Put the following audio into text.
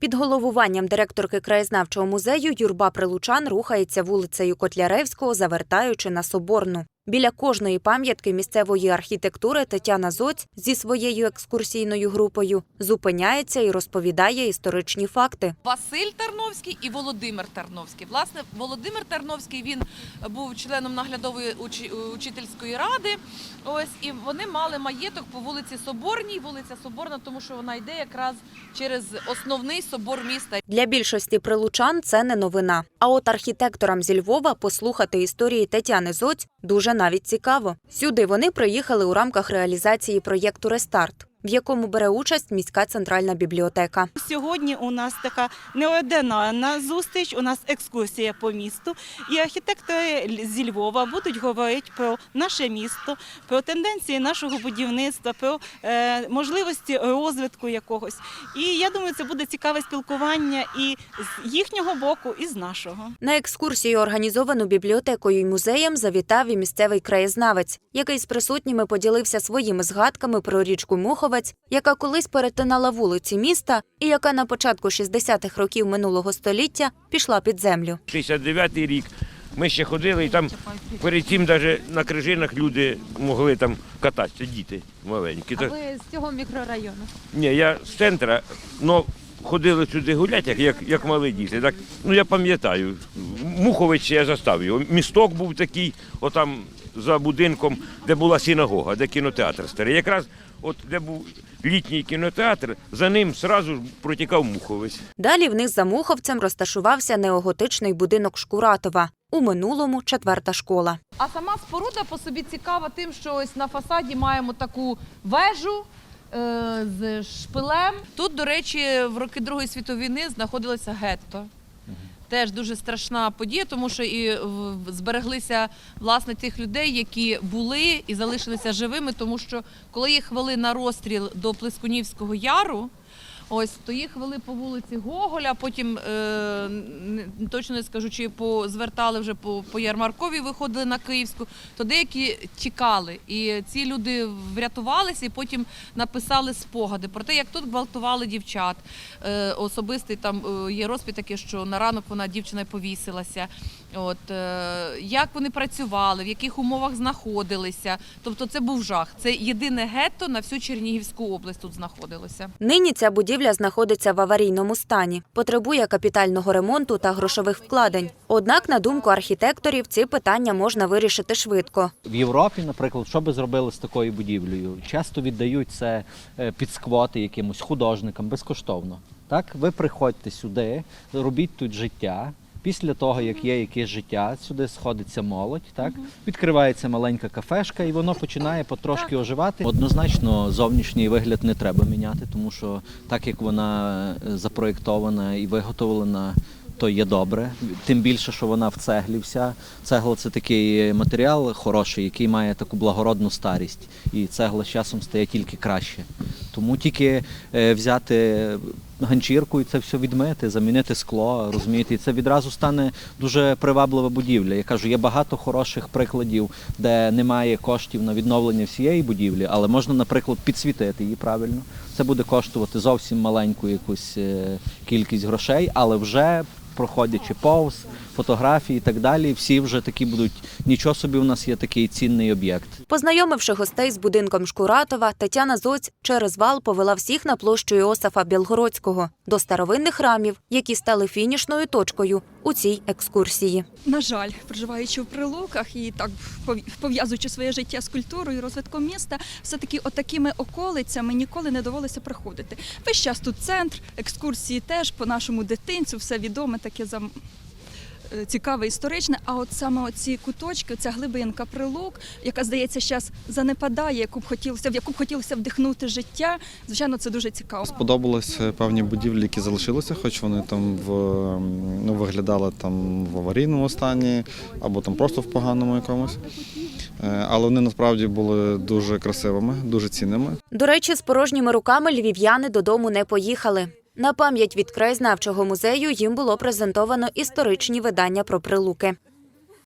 Під головуванням директорки краєзнавчого музею юрба прилучан рухається вулицею Котляревського, завертаючи на Соборну. Біля кожної пам'ятки місцевої архітектури Тетяна Зоць зі своєю екскурсійною групою зупиняється і розповідає історичні факти. Василь Тарновський і Володимир Тарновський. Власне, Володимир Тарновський він був членом наглядової учительської ради. Ось і вони мали маєток по вулиці Соборній. Вулиця Соборна, тому що вона йде якраз через основний собор міста. Для більшості прилучан це не новина. А от архітекторам зі Львова послухати історії Тетяни Зоць дуже навіть цікаво. Сюди вони приїхали у рамках реалізації проєкту Рестарт, в якому бере участь міська центральна бібліотека. Сьогодні у нас така неординарна зустріч, у нас екскурсія по місту. І архітектори зі Львова будуть говорити про наше місто, про тенденції нашого будівництва, про е, можливості розвитку якогось. І я думаю, це буде цікаве спілкування і з їхнього боку, і з нашого. На екскурсію, організовану бібліотекою і музеєм, завітав і місцевий краєзнавець, який з присутніми поділився своїми згадками про річку Муховець, яка колись перетинала вулиці міста і яка на початку 60-х років минулого століття пішла під землю. 69-й рік. Ми ще ходили, і там перед цим навіть на крижинах люди могли там кататися, діти маленькі. А Так, ви з цього мікрорайону? Ні, я з центра, але ходили сюди гуляти, як, як, як малі діти. Так, ну я пам'ятаю, Мухович я застав його. Місток був такий, отам за будинком, де була синагога, де кінотеатр старий. Якраз от де був літній кінотеатр, за ним одразу протікав Муховець. Далі вниз за Муховцем розташувався неоготичний будинок Шкуратова. У минулому четверта школа. А сама споруда по собі цікава тим, що ось на фасаді маємо таку вежу. е, З шпилем. Тут, до речі, в роки Другої світової війни знаходилося гетто. Теж дуже страшна подія, тому що і збереглися власне тих людей, які були і залишилися живими, тому що коли їх вели на розстріл до Плескунівського яру, ось то їх вели по вулиці Гоголя, потім е, точно не скажу, чи по звертали вже по, по Ярмарковій, виходили на Київську, то деякі тікали. І ці люди врятувалися і потім написали спогади про те, як тут гвалтували дівчат. Е, особистий там е, є розпит такий, що на ранок вона дівчина повісилася. От е, як вони працювали, в яких умовах знаходилися. Тобто це був жах. Це єдине гетто на всю Чернігівську область тут знаходилося. Нині ця будівля знаходиться в аварійному стані, потребує капітального ремонту та грошових вкладень. Однак, на думку архітекторів, ці питання можна вирішити швидко. В Європі, наприклад, що би зробили з такою будівлею? Часто віддають це е, під сквоти якимось художникам безкоштовно. Так, ви приходьте сюди, робіть тут життя. Після того, як є якесь життя, сюди сходиться молодь, так відкривається маленька кафешка, і воно починає потрошки оживати. Однозначно, зовнішній вигляд не треба міняти, тому що так як вона е, запроєктована і виготовлена, то є добре. Тим більше, що вона в цеглі вся. Цегла це такий матеріал хороший, який має таку благородну старість. І цегла з часом стає тільки краще. Тому тільки е, взяти ганчірку і це все відмити, замінити скло, розумієте, і це відразу стане дуже приваблива будівля. Я кажу, є багато хороших прикладів, де немає коштів на відновлення всієї будівлі, але можна, наприклад, підсвітити її правильно. Це буде коштувати зовсім маленьку якусь е, кількість грошей, але вже проходячи повз, фотографії і так далі, всі вже такі будуть. Нічого собі, у нас є такий цінний об'єкт. Познайомивши гостей з будинком Шкуратова, Тетяна Зоць через вал повела всіх на площу Іосифа Білгородського до старовинних храмів, які стали фінішною точкою у цій екскурсії. На жаль, проживаючи в прилуках і так пов'язуючи своє життя з культурою і розвитком міста, все-таки отакими околицями ніколи не довелося приходити. Весь час тут центр, екскурсії теж по нашому дитинцю, все відоме, таке зам. е, Цікаве історичне, а от саме оці куточки, ця глибинка прилук, яка здається зараз занепадає, яку б хотілося в яку б хотілося вдихнути життя. Звичайно, це дуже цікаво. Сподобались е, певні будівлі, які залишилися, хоч вони там в ну, виглядали там в аварійному стані або там просто в поганому якомусь. Е, Але вони насправді були дуже красивими, дуже цінними. До речі, з порожніми руками львів'яни додому не поїхали. На пам'ять від краєзнавчого музею їм було презентовано історичні видання про прилуки.